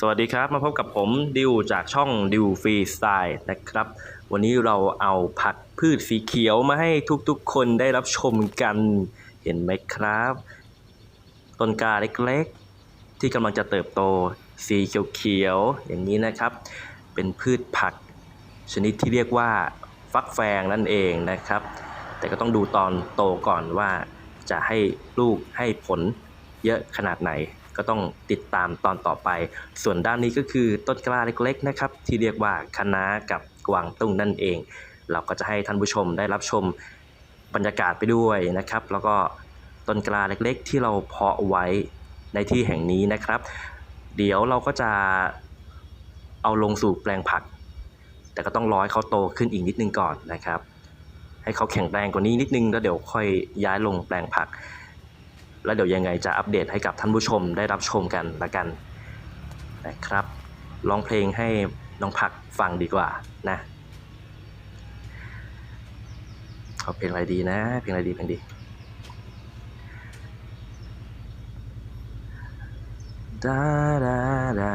สวัสดีครับมาพบกับผมดิวจากช่องดิวฟรีสไตล์นะครับ วันนี้เราเอาผักพืชสีเขียวมาให้ทุกๆ คนได้รับชมกันเห็นไหมครับ ต้นกาเล็กๆ ที่กำลังจะเติบโตสีเขียวๆอย่างนี้นะครับ เป็นพืชผักชนิดที่เรียกว่าฟักแฟงนั่นเองนะครับ แต่ก็ต้องดูตอนโตก่อนว่าจะให้ลูกให้ผลเยอะขนาดไหน ก็ต้องติดตามตอนต่อไป ส่วนด้านนี้ก็คือต้นกล้าเล็กๆนะครับที่เรียกว่าคะน้ากับกวางตุ้งนั่นเอง เราก็จะให้ท่านผู้ชมได้รับชมบรรยากาศไปด้วยนะครับ แล้วก็ต้นกล้าเล็กๆ ที่เราเพาะไว้ในที่แห่งนี้นะครับ เดี๋ยวเราก็จะเอาลงสู่แปลงผัก แต่ก็ต้องรอให้เขาโตขึ้นอีกนิดนึงก่อนนะครับ ให้เขาแข็งแรงกว่านี้นิดนึงแล้วเดี๋ยวค่อยย้ายลงแปลงผัก แล้วเดี๋ยวยังไงจะอัปเดตให้กับท่านผู้ชมได้รับชมกันละกันนะครับร้องเพลงให้น้องผักฟังดีกว่านะเอาเพลงอะไรดีนะ เพลงอะไรดีเพลงดี ดาดาดา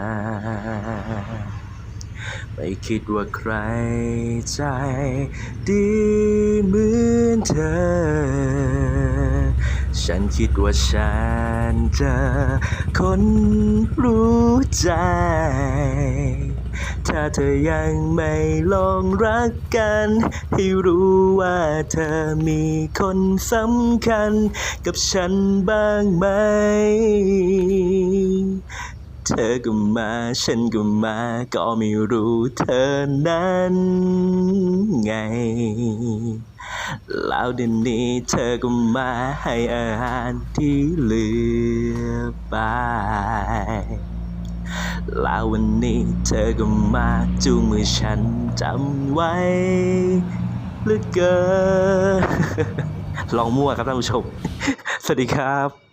ไม่คิดว่าใครใจดีเหมือนเธอ ฉันคิดว่าฉันเจอคนรู้ใจ ถ้าเธอยังไม่ลองรักกัน ให้รู้ว่าเธอมีคนสำคัญกับฉันบ้างไหม เธอก็มา ฉันก็มา ก็ไม่รู้เธอนั้นไง แล้วเดี๋ยวนี้เธอก็มาให้อาหารที่เหลือไปแล้ววันนี้เธอก็มาจูงมือฉันจำไว้เหลือเกินลองมั่วครับท่านผู้ชม สวัสดีครับ